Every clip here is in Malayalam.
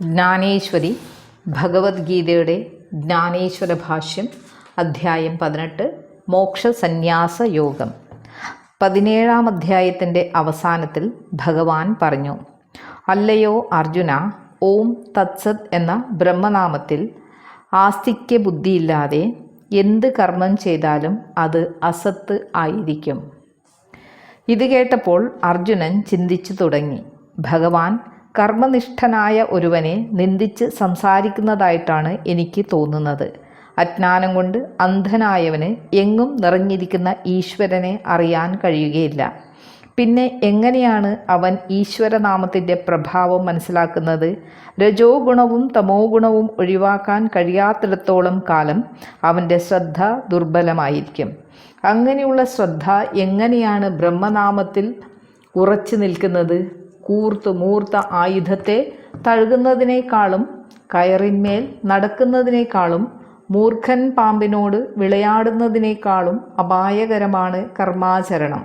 ജ്ഞാനേശ്വരി ഭഗവത്ഗീതയുടെ ജ്ഞാനേശ്വര ഭാഷ്യം അധ്യായം പതിനെട്ട് മോക്ഷസന്യാസ യോഗം. പതിനേഴാം അധ്യായത്തിന്റെ അവസാനത്തിൽ ഭഗവാൻ പറഞ്ഞു അല്ലയോ അർജുന ഓം തത്സത് എന്ന ബ്രഹ്മനാമത്തിൽ ആസ്തിക്യ ബുദ്ധിയില്ലാതെ എന്ത് കർമ്മം ചെയ്താലും അത് അസത്ത് ആയിരിക്കും. ഇത് കേട്ടപ്പോൾ അർജുനൻ ചിന്തിച്ചു തുടങ്ങി ഭഗവാൻ കർമ്മനിഷ്ഠനായ ഒരുവനെ നിന്ദിച്ച് സംസാരിക്കുന്നതായിട്ടാണ് എനിക്ക് തോന്നുന്നത്. അജ്ഞാനം കൊണ്ട് അന്ധനായവന് എങ്ങും നിറഞ്ഞിരിക്കുന്ന ഈശ്വരനെ അറിയാൻ കഴിയുകയില്ല. പിന്നെ എങ്ങനെയാണ് അവൻ ഈശ്വരനാമത്തിന്റെ പ്രഭാവം മനസ്സിലാക്കുന്നത്? രജോ ഗുണവും തമോ ഗുണവും ഒഴിവാക്കാൻ കഴിയാത്തിടത്തോളം കാലം അവന്റെ ശ്രദ്ധ ദുർബലമായിരിക്കും. അങ്ങനെയുള്ള ശ്രദ്ധ എങ്ങനെയാണ് ബ്രഹ്മനാമത്തിൽ ഉറച്ചു നിൽക്കുന്നത്? കൂർത്ത് മൂർത്ത ആയുധത്തെ തഴുകുന്നതിനേക്കാളും കയറിന്മേൽ നടക്കുന്നതിനേക്കാളും മൂർഖൻ പാമ്പിനോട് വിളയാടുന്നതിനേക്കാളും അപായകരമാണ് കർമാചരണം.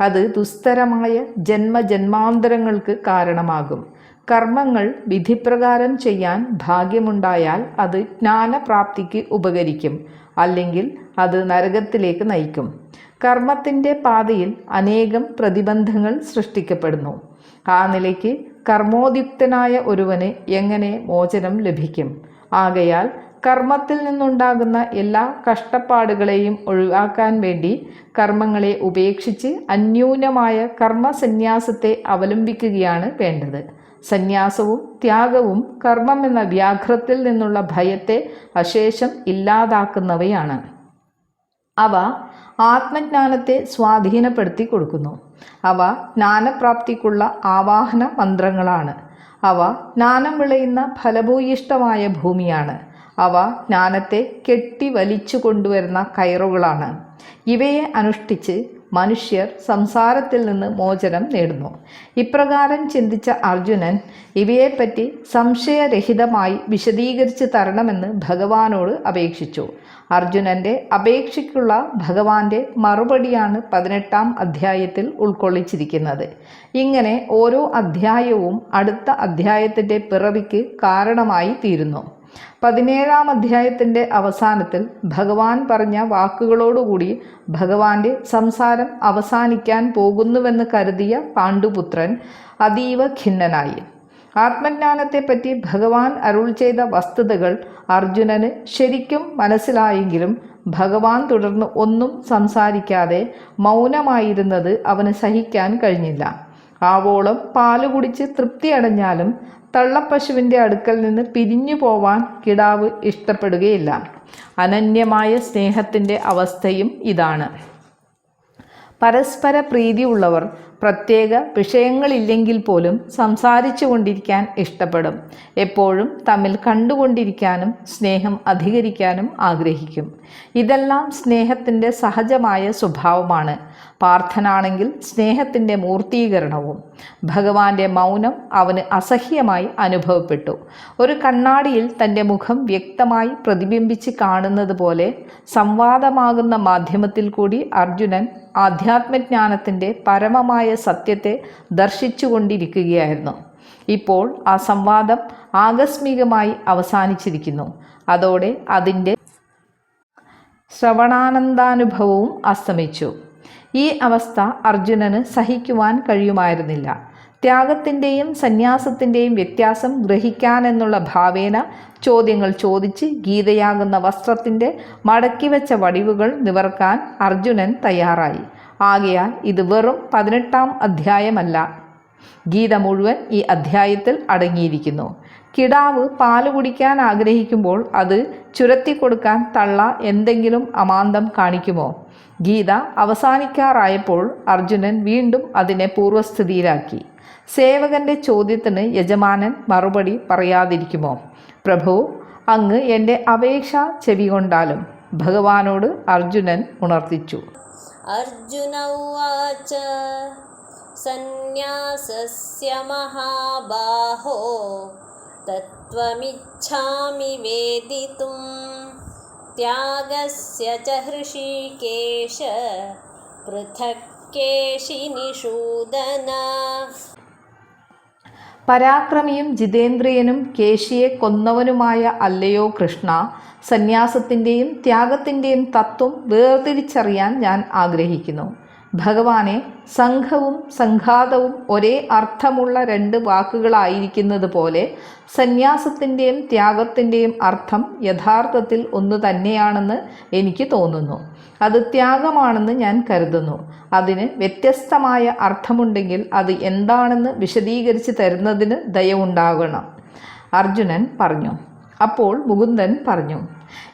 അത് ദുസ്തരമായ ജന്മജന്മാന്തരങ്ങൾക്ക് കാരണമാകും. കർമ്മങ്ങൾ വിധിപ്രകാരം ചെയ്യാൻ ഭാഗ്യമുണ്ടായാൽ അത് ജ്ഞാനപ്രാപ്തിക്ക് ഉപകരിക്കും. അല്ലെങ്കിൽ അത് നരകത്തിലേക്ക് നയിക്കും. കർമ്മത്തിന്റെ പാതയിൽ അനേകം പ്രതിബന്ധങ്ങൾ സൃഷ്ടിക്കപ്പെടുന്നു. ആ നിലയ്ക്ക് കർമ്മോദ്യുക്തനായ ഒരുവന് എങ്ങനെ മോചനം ലഭിക്കും? ആകയാൽ കർമ്മത്തിൽ നിന്നുണ്ടാകുന്ന എല്ലാ കഷ്ടപ്പാടുകളെയും ഒഴിവാക്കാൻ വേണ്ടി കർമ്മങ്ങളെ ഉപേക്ഷിച്ച് അന്യൂനമായ കർമ്മസന്യാസത്തെ അവലംബിക്കുകയാണ് വേണ്ടത്. സന്യാസവും ത്യാഗവും കർമ്മം എന്ന വ്യാഘ്രത്തിൽ നിന്നുള്ള ഭയത്തെ അശേഷം ഇല്ലാതാക്കുന്നവയാണ്. അവ ആത്മജ്ഞാനത്തെ സ്വാധീനപ്പെടുത്തി കൊടുക്കുന്നു. അവ ജ്ഞാനപ്രാപ്തിക്കുള്ള ആവാഹന മന്ത്രങ്ങളാണ്. അവ ജ്ഞാനം വിളയുന്ന ഫലഭൂയിഷ്ടമായ ഭൂമിയാണ്. അവ ജ്ഞാനത്തെ കെട്ടി വലിച്ചു കൊണ്ടുവരുന്ന കയറുകളാണ്. ഇവയെ അനുഷ്ഠിച്ച് മനുഷ്യർ സംസാരത്തിൽ നിന്ന് മോചനം നേടുന്നു. ഇപ്രകാരം ചിന്തിച്ച അർജുനൻ ഇവയെപ്പറ്റി സംശയരഹിതമായി വിശദീകരിച്ച് തരണമെന്ന് ഭഗവാനോട് അപേക്ഷിച്ചു. അർജുനന്റെ അപേക്ഷയ്ക്കുള്ള ഭഗവാന്റെ മറുപടിയാണ് പതിനെട്ടാം അധ്യായത്തിൽ ഉൾക്കൊള്ളിച്ചിരിക്കുന്നത്. ഇങ്ങനെ ഓരോ അധ്യായവും അടുത്ത അധ്യായത്തിന്റെ പിറവിക്ക് കാരണമായി തീരുന്നു. പതിനേഴാം അധ്യായത്തിന്റെ അവസാനത്തിൽ ഭഗവാൻ പറഞ്ഞ വാക്കുകളോടുകൂടി ഭഗവാന്റെ സംസാരം അവസാനിക്കാൻ പോകുന്നുവെന്ന് കരുതിയ പാണ്ഡുപുത്രൻ അതീവ ഖിന്നനായി. ആത്മജ്ഞാനത്തെപ്പറ്റി ഭഗവാൻ അരുൾ ചെയ്ത വസ്തുതകൾ അർജുനന് ശരിക്കും മനസ്സിലായെങ്കിലും ഭഗവാൻ തുടർന്ന് ഒന്നും സംസാരിക്കാതെ മൗനമായിരുന്നത് അവന് സഹിക്കാൻ കഴിഞ്ഞില്ല. ആവോളം പാൽ കുടിച്ച് തൃപ്തി അടഞ്ഞാലും തള്ളപ്പശുവിന്റെ അടുക്കൽ നിന്ന് പിരിഞ്ഞു പോവാൻ കിടാവ് ഇഷ്ടപ്പെടുകയില്ല. അനന്യമായ സ്നേഹത്തിന്റെ അവസ്ഥയും ഇതാണ്. പരസ്പര പ്രീതിയുള്ളവർ പ്രത്യേക വിഷയങ്ങളില്ലെങ്കിൽ പോലും സംസാരിച്ചു കൊണ്ടിരിക്കാൻ ഇഷ്ടപ്പെടും. എപ്പോഴും തമ്മിൽ കണ്ടുകൊണ്ടിരിക്കാനും സ്നേഹം അധികരിക്കാനും ആഗ്രഹിക്കും. ഇതെല്ലാം സ്നേഹത്തിന്റെ സഹജമായ സ്വഭാവമാണ്. പാർത്ഥനാണെങ്കിൽ സ്നേഹത്തിന്റെ മൂർത്തീകരണവും. ഭഗവാന്റെ മൗനം അവന് അസഹ്യമായി അനുഭവപ്പെട്ടു. ഒരു കണ്ണാടിയിൽ തന്റെ മുഖം വ്യക്തമായി പ്രതിബിംബിച്ച് കാണുന്നത് പോലെ സംവാദമാകുന്ന മാധ്യമത്തിൽ കൂടി അർജുനൻ ആധ്യാത്മജ്ഞാനത്തിന്റെ പരമമായ സത്യത്തെ ദർശിച്ചുകൊണ്ടിരിക്കുകയായിരുന്നു. ഇപ്പോൾ ആ സംവാദം ആകസ്മികമായി അവസാനിച്ചിരിക്കുന്നു. അതോടെ അതിന്റെ ശ്രവണാനന്ദാനുഭവവും അസ്തമിച്ചു. ഈ അവസ്ഥ അർജുനന് സഹിക്കുവാൻ കഴിയുമായിരുന്നില്ല. ത്യാഗത്തിന്റെയും സന്യാസത്തിന്റെയും വ്യത്യാസം ഗ്രഹിക്കാനെന്നുള്ള ഭാവേന ചോദ്യങ്ങൾ ചോദിച്ച് ഗീതയാകുന്ന വസ്ത്രത്തിന്റെ മടക്കിവെച്ച വടിവുകൾ നിവർക്കാൻ അർജുനൻ തയ്യാറായി. ആകയാൽ ഇത് വെറും പതിനെട്ടാം അധ്യായമല്ല. ഗീത മുഴുവൻ ഈ അധ്യായത്തിൽ അടങ്ങിയിരിക്കുന്നു. കിടാവ് പാൽ കുടിക്കാൻ ആഗ്രഹിക്കുമ്പോൾ അത് ചുരത്തി കൊടുക്കാൻ തള്ള എന്തെങ്കിലും അമാന്തം കാണിക്കുമോ? ഗീത അവസാനിക്കാറായപ്പോൾ അർജുനൻ വീണ്ടും അതിനെ പൂർവസ്ഥിതിയിലാക്കി സേവകന്റെ ചോദ്യത്തിന് യജമാനൻ മറുപടി പറയാതിരിക്കുമോ? പ്രഭു അങ്ങ് എന്റെ അപേക്ഷ ചെവികൊണ്ടാലും ഭഗവാനോട് അർജുനൻ ഉണർത്തിച്ചു. അർജുന സന്യാസസ്യ മഹാബാഹോ തത്വമിച്ഛാമി വേദിതും. त्यागस्य च हृषीकेश पृथक् केशिनिषूदन പരാക്രമിയും ജിതേന്ദ്രിയനും കേശിയെ കൊന്നവനുമായ അല്ലയോ കൃഷ്ണ സന്യാസത്തിൻ്റെയും ത്യാഗത്തിൻ്റെയും തത്വം വേർതിരിച്ചറിയാൻ ഞാൻ ആഗ്രഹിക്കുന്നു ഭഗവാനെ സംഘവും സംഘാതവും ഒരേ അർത്ഥമുള്ള രണ്ട് വാക്കുകളായിരിക്കുന്നത് പോലെ സന്യാസത്തിന്റെയും ത്യാഗത്തിന്റെയും അർത്ഥം യഥാർത്ഥത്തിൽ ഒന്ന് തന്നെയാണെന്ന് എനിക്ക് തോന്നുന്നു. അത് ത്യാഗമാണെന്ന് ഞാൻ കരുതുന്നു. അതിന് വ്യത്യസ്തമായ അർത്ഥമുണ്ടെങ്കിൽ അത് എന്താണെന്ന് വിശദീകരിച്ച് തരുന്നതിന് ദയവുണ്ടാകണം അർജുനൻ പറഞ്ഞു. അപ്പോൾ മുകുന്ദൻ പറഞ്ഞു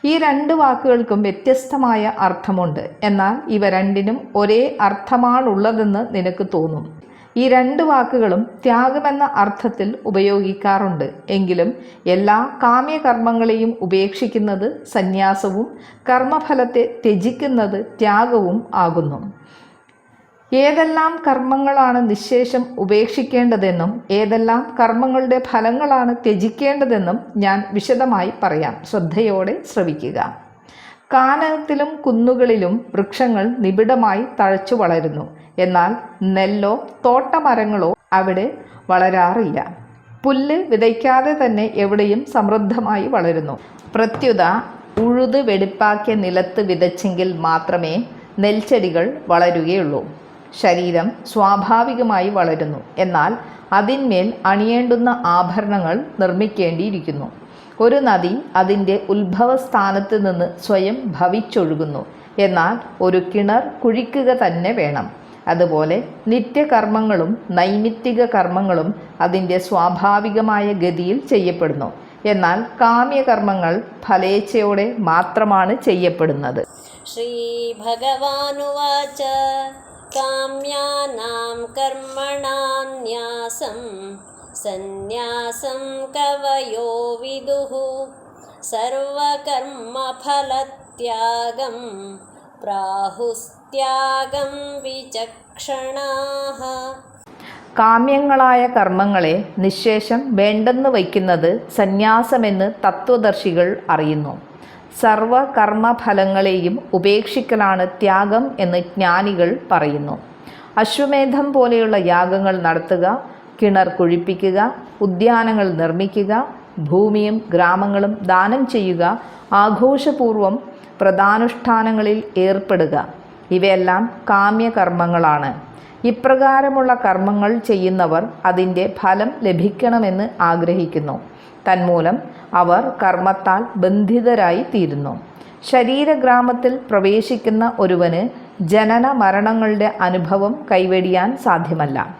ഈ രണ്ട് വാക്കുകൾക്കും വ്യത്യസ്തമായ അർത്ഥമുണ്ട്. എന്നാൽ ഇവ രണ്ടിനും ഒരേ അർത്ഥമാണുള്ളതെന്ന് നിനക്ക് തോന്നും. ഈ രണ്ട് വാക്കുകളും ത്യാഗമെന്ന അർത്ഥത്തിൽ ഉപയോഗിക്കാറുണ്ട്. എങ്കിലും എല്ലാ കാമ്യകർമ്മങ്ങളെയും ഉപേക്ഷിക്കുന്നത് സന്യാസവും കർമ്മഫലത്തെ ത്യജിക്കുന്നത് ത്യാഗവും ആകുന്നു. ഏതെല്ലാം കർമ്മങ്ങളാണ് നിശേഷം ഉപേക്ഷിക്കേണ്ടതെന്നും ഏതെല്ലാം കർമ്മങ്ങളുടെ ഫലങ്ങളാണ് ത്യജിക്കേണ്ടതെന്നും ഞാൻ വിശദമായി പറയാം. ശ്രദ്ധയോടെ ശ്രവിക്കുക. കാനകത്തിലും കുന്നുകളിലും വൃക്ഷങ്ങൾ നിബിഡമായി തഴച്ചു വളരുന്നു. എന്നാൽ നെല്ലോ തോട്ടമരങ്ങളോ അവിടെ വളരാറില്ല. പുല്ല് വിതയ്ക്കാതെ തന്നെ എവിടെയും സമൃദ്ധമായി വളരുന്നു. പ്രത്യുത ഉഴുത് വെടിപ്പാക്കിയ നിലത്ത് വിതച്ചെങ്കിൽ മാത്രമേ നെൽച്ചെടികൾ വളരുകയുള്ളൂ. ശരീരം സ്വാഭാവികമായി വളരുന്നു. എന്നാൽ അതിന്മേൽ അണിയേണ്ടുന്ന ആഭരണങ്ങൾ നിർമ്മിക്കേണ്ടിയിരിക്കുന്നു. ഒരു നദി അതിന്റെ ഉത്ഭവസ്ഥാനത്ത് നിന്ന് സ്വയം ഭവിച്ചൊഴുകുന്നു. എന്നാൽ ഒരു കിണർ കുഴിക്കുക തന്നെ വേണം. അതുപോലെ നിത്യകർമ്മങ്ങളും നൈമിത്തിക കർമ്മങ്ങളും അതിന്റെ സ്വാഭാവികമായ ഗതിയിൽ ചെയ്യപ്പെടുന്നു. എന്നാൽ കാമ്യകർമ്മങ്ങൾ ഫലേച്ഛയോടെ മാത്രമാണ് ചെയ്യപ്പെടുന്നത്. ശ്രീ ഭഗവാനുവാച काम्यानां कर्मणान्यासं सन्न्यासं कवयो विदुः सर्वकर्मफलत्यागं प्राहुस्त्यागं विचक्षणाः കാമ്യങ്ങളായ കർമ്മങ്ങളെ നിശേഷം വേണ്ടെന്ന് വയ്ക്കുന്നത് സന്യാസമെന്ന് തത്വദർശികൾ അറിയുന്നു സർവ കർമ്മഫലങ്ങളെയും ഉപേക്ഷിക്കലാണ് ത്യാഗം എന്ന് ജ്ഞാനികൾ പറയുന്നു. അശ്വമേധം പോലെയുള്ള യാഗങ്ങൾ നടത്തുക കിണർ കുഴിപ്പിക്കുക ഉദ്യാനങ്ങൾ നിർമ്മിക്കുക ഭൂമിയും ഗ്രാമങ്ങളും ദാനം ചെയ്യുക ആഘോഷപൂർവം പ്രധാനുഷ്ഠാനങ്ങളിൽ ഏർപ്പെടുക ഇവയെല്ലാം കാമ്യകർമ്മങ്ങളാണ്. ഇപ്രകാരമുള്ള കർമ്മങ്ങൾ ചെയ്യുന്നവർ അതിന്റെ ഫലം ലഭിക്കണമെന്ന് ആഗ്രഹിക്കുന്നു. തന്മൂലം അവർ കർമ്മത്താൽ ബന്ധിതരായി തീരുന്നു ശരീരഗ്രാമത്തിൽ പ്രവേശിക്കുന്ന ഒരുവന് ജനന മരണങ്ങളുടെ അനുഭവം കൈവെടിയാൻ സാധ്യമല്ല.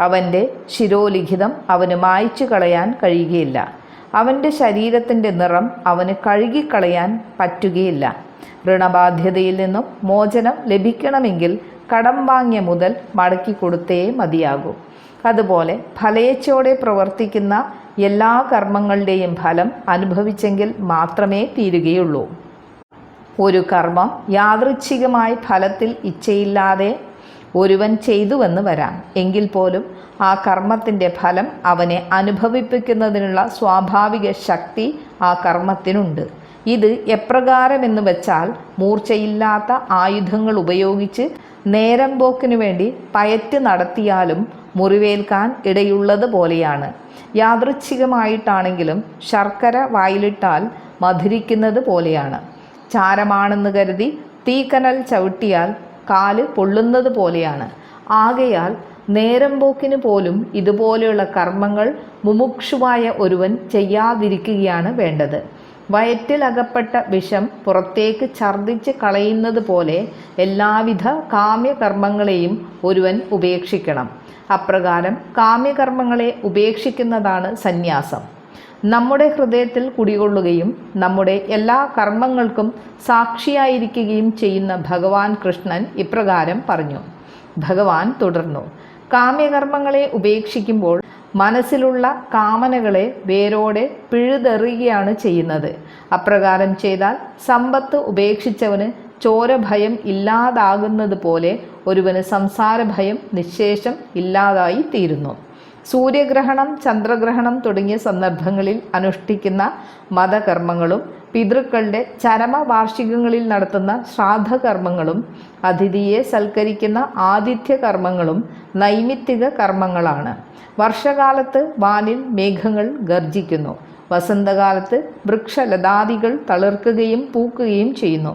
അവന്റെ ശിരോലിഖിതം അവന് മായ്ച്ചു കളയാൻ കഴിയുകയില്ല. അവന്റെ ശരീരത്തിന്റെ നിറം അവന് കഴുകിക്കളയാൻ പറ്റുകയില്ല. ഋണബാധ്യതയിൽ നിന്നും മോചനം ലഭിക്കണമെങ്കിൽ കടം വാങ്ങിയ മുതൽ മടക്കി കൊടുത്തേ മതിയാകൂ. അതുപോലെ ഫലേച്ഛയോടെ പ്രവർത്തിക്കുന്ന എല്ലാ കർമ്മങ്ങളുടെയും ഫലം അനുഭവിച്ചെങ്കിൽ മാത്രമേ തീരുകയുള്ളൂ. ഒരു കർമ്മം യാദൃച്ഛികമായി ഫലത്തിൽ ഇച്ഛയില്ലാതെ ഒരുവൻ ചെയ്തുവെന്ന് വരാം. എങ്കിൽ പോലും ആ കർമ്മത്തിന്റെ ഫലം അവനെ അനുഭവിപ്പിക്കുന്നതിനുള്ള സ്വാഭാവിക ശക്തി ആ കർമ്മത്തിനുണ്ട്. ഇത് എപ്രകാരമെന്ന് വെച്ചാൽ മൂർച്ചയില്ലാത്ത ആയുധങ്ങൾ ഉപയോഗിച്ച് നേരം പോക്കിനു വേണ്ടി പയറ്റ് നടത്തിയാലും മുറിവേൽക്കാൻ ഇടയുള്ളത് പോലെയാണ് യാദൃച്ഛികമായിട്ടാണെങ്കിലും ശർക്കര വായിലിട്ടാൽ മധുരിക്കുന്നത് പോലെയാണ്. ചാരമാണെന്ന് കരുതി തീക്കനൽ ചവിട്ടിയാൽ കാൽ പൊള്ളുന്നത് പോലെയാണ്. ആകയാൽ നേരം പോക്കിന് പോലും ഇതുപോലെയുള്ള കർമ്മങ്ങൾ മുമുക്ഷുവായ ഒരുവൻ ചെയ്യാതിരിക്കുകയാണ് വേണ്ടത്. വയറ്റിലകപ്പെട്ട വിഷം പുറത്തേക്ക് ഛർദ്ദിച്ച് കളയുന്നത് പോലെ എല്ലാവിധ കാമ്യകർമ്മങ്ങളെയും ഒരുവൻ ഉപേക്ഷിക്കണം. അപ്രകാരം കാമ്യകർമ്മങ്ങളെ ഉപേക്ഷിക്കുന്നതാണ് സന്യാസം. നമ്മുടെ ഹൃദയത്തിൽ കുടികൊള്ളുകയും നമ്മുടെ എല്ലാ കർമ്മങ്ങൾക്കും സാക്ഷിയായിരിക്കുകയും ചെയ്യുന്ന ഭഗവാൻ കൃഷ്ണൻ ഇപ്രകാരം പറഞ്ഞു. ഭഗവാൻ തുടർന്നു. കാമ്യകർമ്മങ്ങളെ ഉപേക്ഷിക്കുമ്പോൾ മനസ്സിലുള്ള കാമനകളെ വേരോടെ പിഴുതെറിയുകയാണ് ചെയ്യുന്നത്. അപ്രകാരം ചെയ്താൽ സമ്പത്ത് ഉപേക്ഷിച്ചവന് ചോരഭയം ഇല്ലാതാകുന്നത് പോലെ ഒരുവന് സംസാരഭയം നിശേഷം ഇല്ലാതായി തീരുന്നു. സൂര്യഗ്രഹണം ചന്ദ്രഗ്രഹണം തുടങ്ങിയ സന്ദർഭങ്ങളിൽ അനുഷ്ഠിക്കുന്ന മതകർമ്മങ്ങളും പിതൃക്കളുടെ ചരമ വാർഷികങ്ങളിൽ നടത്തുന്ന ശ്രാദ്ധകർമ്മങ്ങളും അതിഥിയെ സൽക്കരിക്കുന്ന ആതിഥ്യ കർമ്മങ്ങളും നൈമിത്തിക കർമ്മങ്ങളാണ്. വർഷകാലത്ത് വാനിൽ മേഘങ്ങൾ ഗർജിക്കുന്നു. വസന്തകാലത്ത് വൃക്ഷലതാദികൾ തളിർക്കുകയും പൂക്കുകയും ചെയ്യുന്നു.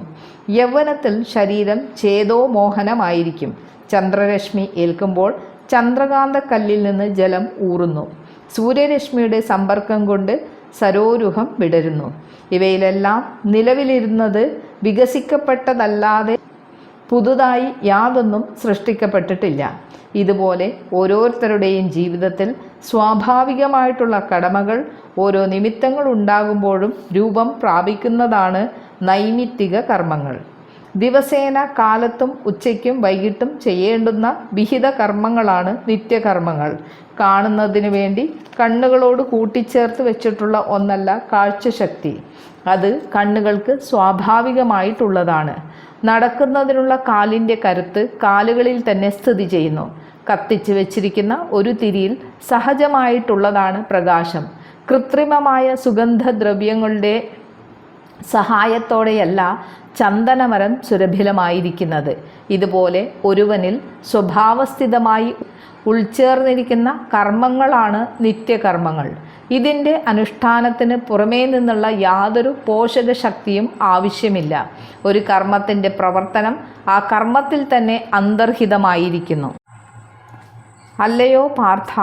യൗവനത്തിൽ ശരീരം ചേതോമോഹനമായിരിക്കും. ചന്ദ്രരശ്മി ഏൽക്കുമ്പോൾ ചന്ദ്രകാന്ത കല്ലിൽ നിന്ന് ജലം ഊറുന്നു. സൂര്യരശ്മിയുടെ സമ്പർക്കം കൊണ്ട് സരോരുഹം വിടരുന്നു. ഇവയിലെല്ലാം നിലവിലിരുന്നത് വികസിക്കപ്പെട്ടതല്ലാതെ പുതുതായി യാതൊന്നും സൃഷ്ടിക്കപ്പെട്ടിട്ടില്ല. ഇതുപോലെ ഓരോരുത്തരുടെയും ജീവിതത്തിൽ സ്വാഭാവികമായിട്ടുള്ള കടമകൾ ഓരോ നിമിത്തങ്ങൾ ഉണ്ടാകുമ്പോഴും രൂപം പ്രാപിക്കുന്നതാണ് നൈമിത്തിക കർമ്മങ്ങൾ. ദിവസേന കാലത്തും ഉച്ചയ്ക്കും വൈകിട്ടും ചെയ്യേണ്ടുന്ന വിഹിത കർമ്മങ്ങളാണ് നിത്യകർമ്മങ്ങൾ. കാണുന്നതിന് വേണ്ടി കണ്ണുകളോട് കൂട്ടിച്ചേർത്ത് വെച്ചിട്ടുള്ള ഒന്നല്ല കാഴ്ചശക്തി. അത് കണ്ണുകൾക്ക് സ്വാഭാവികമായിട്ടുള്ളതാണ്. നടക്കുന്നതിനുള്ള കാലിന്റെ കരുത്ത് കാലുകളിൽ തന്നെ സ്ഥിതി ചെയ്യുന്നു. കത്തിച്ച് വെച്ചിരിക്കുന്ന ഒരു തിരിയിൽ സഹജമായിട്ടുള്ളതാണ് പ്രകാശം. കൃത്രിമമായ സുഗന്ധദ്രവ്യങ്ങളുടെ സഹായത്തോടെയല്ല ചന്ദനമരം സുരഭിലമായിരിക്കുന്നത്. ഇതുപോലെ ഒരുവനിൽ സ്വഭാവസ്ഥിതമായി ഉൾച്ചേർന്നിരിക്കുന്ന കർമ്മങ്ങളാണ് നിത്യകർമ്മങ്ങൾ. ഇതിന്റെ അനുഷ്ഠാനത്തിന് പുറമേ നിന്നുള്ള യാതൊരു പോഷക ശക്തിയും ആവശ്യമില്ല. ഒരു കർമ്മത്തിന്റെ പ്രവർത്തനം ആ കർമ്മത്തിൽ തന്നെ അന്തർഹിതമായിരിക്കുന്നു. അല്ലയോ പാർത്ഥ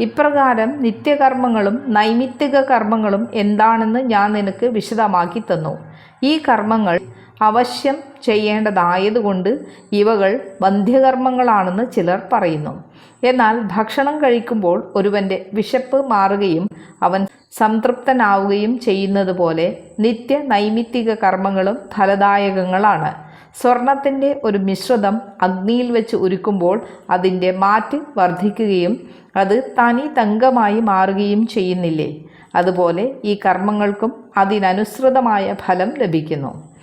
ഇപ്രകാരം നിത്യകർമ്മങ്ങളും നൈമിത്തിക കർമ്മങ്ങളും എന്താണെന്ന് ഞാൻ നിനക്ക് വിശദമാക്കി തന്നു. ഈ കർമ്മങ്ങൾ അവശ്യം ചെയ്യേണ്ടതായതുകൊണ്ട് ഇവകൾ വന്ധ്യകർമ്മങ്ങളാണെന്ന് ചിലർ പറയുന്നു. എന്നാൽ ഭക്ഷണം കഴിക്കുമ്പോൾ ഒരുവന്റെ വിശപ്പ് മാറുകയും അവൻ സംതൃപ്തനാവുകയും ചെയ്യുന്നത് പോലെ നിത്യ നൈമിത്തിക കർമ്മങ്ങളും ഫലദായകങ്ങളാണ്. സ്വർണത്തിന്റെ ഒരു മിശ്രിതം അഗ്നിയിൽ വെച്ച് ഉരുക്കുമ്പോൾ അതിന്റെ മാറ്റ് വർദ്ധിക്കുകയും അത് തനി തങ്കമായി മാറുകയും ചെയ്യുന്നില്ലേ? അതുപോലെ ഈ കർമ്മങ്ങൾക്കും അതിനനുസൃതമായ ഫലം ലഭിക്കുന്നു.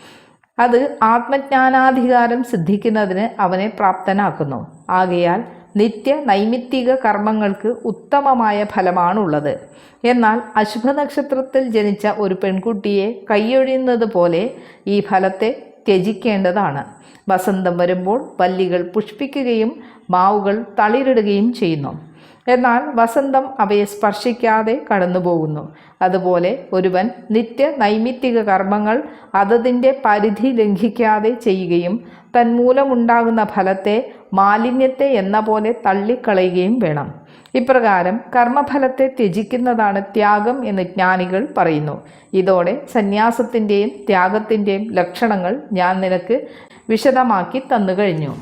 അത് ആത്മജ്ഞാനാധികാരം സിദ്ധിക്കുന്നതിന് അവനെ പ്രാപ്തനാക്കുന്നു. ആകയാൽ നിത്യ നൈമിത്തിക കർമ്മങ്ങൾക്ക് ഉത്തമമായ ഫലമാണുള്ളത്. എന്നാൽ അശുഭ നക്ഷത്രത്തിൽ ജനിച്ച ഒരു പെൺകുട്ടിയെ കൈയൊഴിയുന്നത് പോലെ ഈ ഫലത്തെ ത്യജിക്കേണ്ടതാണ്. വസന്തം വരുമ്പോൾ വല്ലികൾ പുഷ്പിക്കുകയും മാവുകൾ തളിരിടുകയും ചെയ്യുന്നു. എന്നാൽ വസന്തം അവയെ സ്പർശിക്കാതെ കടന്നുപോകുന്നു. അതുപോലെ ഒരുവൻ നിത്യ നൈമിത്തിക കർമ്മങ്ങൾ അതതിന്റെ പരിധി ലംഘിക്കാതെ ചെയ്യുകയും തന്മൂലമുണ്ടാകുന്ന ഫലത്തെ മാലിന്യത്തെ എന്ന പോലെ തള്ളിക്കളയുകയും വേണം. ഇപ്രകാരം കർമ്മഫലത്തെ ത്യജിക്കുന്നതാണ് ത്യാഗം എന്ന് ജ്ഞാനികൾ പറയുന്നു. ഇതോടെ സന്യാസത്തിന്റെയും ത്യാഗത്തിന്റെയും ലക്ഷണങ്ങൾ ഞാൻ നിനക്ക് വിശദമാക്കി തന്നു കഴിഞ്ഞു.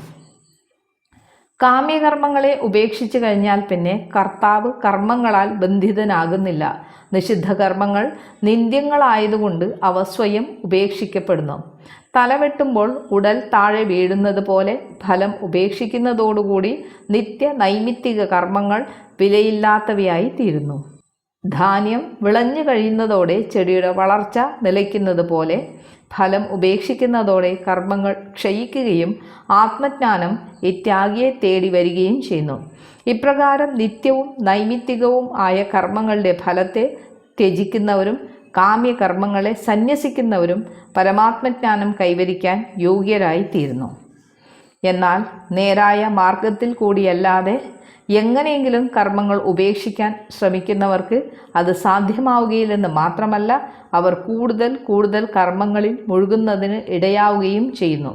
കാമ്യകർമ്മങ്ങളെ ഉപേക്ഷിച്ചു കഴിഞ്ഞാൽ പിന്നെ കർത്താവ് കർമ്മങ്ങളാൽ ബന്ധിതനാകുന്നില്ല. നിഷിദ്ധ കർമ്മങ്ങൾ നിന്ദ്യങ്ങളായതുകൊണ്ട് അവ സ്വയം ഉപേക്ഷിക്കപ്പെടുന്നു. തലവെട്ടുമ്പോൾ ഉടൽ താഴെ വീഴുന്നത് പോലെ ഫലം ഉപേക്ഷിക്കുന്നതോടുകൂടി നിത്യ നൈമിത്തിക കർമ്മങ്ങൾ വിലയില്ലാത്തവയായി തീരുന്നു. ധാന്യം വിളഞ്ഞു കഴിയുന്നതോടെ ചെടിയുടെ വളർച്ച നിലയ്ക്കുന്നത് പോലെ ഫലം ഉപേക്ഷിക്കുന്നതോടെ കർമ്മങ്ങൾ ക്ഷയിക്കുകയും ആത്മജ്ഞാനം ഇത്യാഗിയെ ത്യാഗിയെ തേടി വരികയും ചെയ്യുന്നു. ഇപ്രകാരം നിത്യവും നൈമിത്തികവും ആയ കർമ്മങ്ങളുടെ ഫലത്തെ ത്യജിക്കുന്നവരും കാമ്യകർമ്മങ്ങളെ സന്യസിക്കുന്നവരും പരമാത്മജ്ഞാനം കൈവരിക്കാൻ യോഗ്യരായി തീരുന്നു എന്നാൽ നേരായ മാർഗത്തിൽ കൂടിയല്ലാതെ എങ്ങനെയെങ്കിലും കർമ്മങ്ങൾ ഉപേക്ഷിക്കാൻ ശ്രമിക്കുന്നവർക്ക് അത് സാധ്യമാവുകയില്ലെന്ന് മാത്രമല്ല അവർ കൂടുതൽ കൂടുതൽ കർമ്മങ്ങളിൽ മുഴുകുന്നതിന് ഇടയാവുകയും ചെയ്യുന്നു.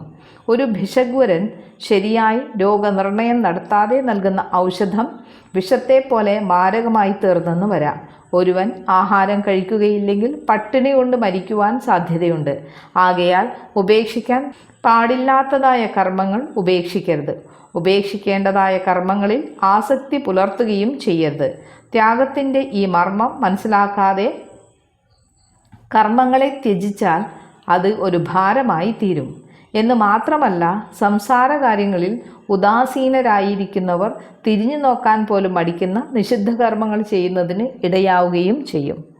ഒരു ഭിഷഗ്വരൻ ശരിയായി രോഗനിർണയം നടത്താതെ നൽകുന്ന ഔഷധം വിഷത്തെ പോലെ മാരകമായി തീർന്നെന്ന് വരാം. ഒരുവൻ ആഹാരം കഴിക്കുകയില്ലെങ്കിൽ പട്ടിണി കൊണ്ട് മരിക്കുവാൻ സാധ്യതയുണ്ട്. ആകയാൽ ഉപേക്ഷിക്കാൻ പാടില്ലാത്തതായ കർമ്മങ്ങൾ ഉപേക്ഷിക്കരുത്. ഉപേക്ഷിക്കേണ്ടതായ കർമ്മങ്ങളിൽ ആസക്തി പുലർത്തുകയും ചെയ്യരുത്. ത്യാഗത്തിന്റെ ഈ മർമ്മം മനസ്സിലാക്കാതെ കർമ്മങ്ങളെ ത്യജിച്ചാൽ അത് ഒരു ഭാരമായി തീരും. എന്ന് മാത്രമല്ല സംസാര കാര്യങ്ങളിൽ ഉദാസീനരായിരിക്കുന്നവർ തിരിഞ്ഞു നോക്കാൻ പോലും മടിക്കുന്ന നിഷിദ്ധ കർമ്മങ്ങൾ ചെയ്യുന്നതിന് ഇടയാവുകയും ചെയ്യും.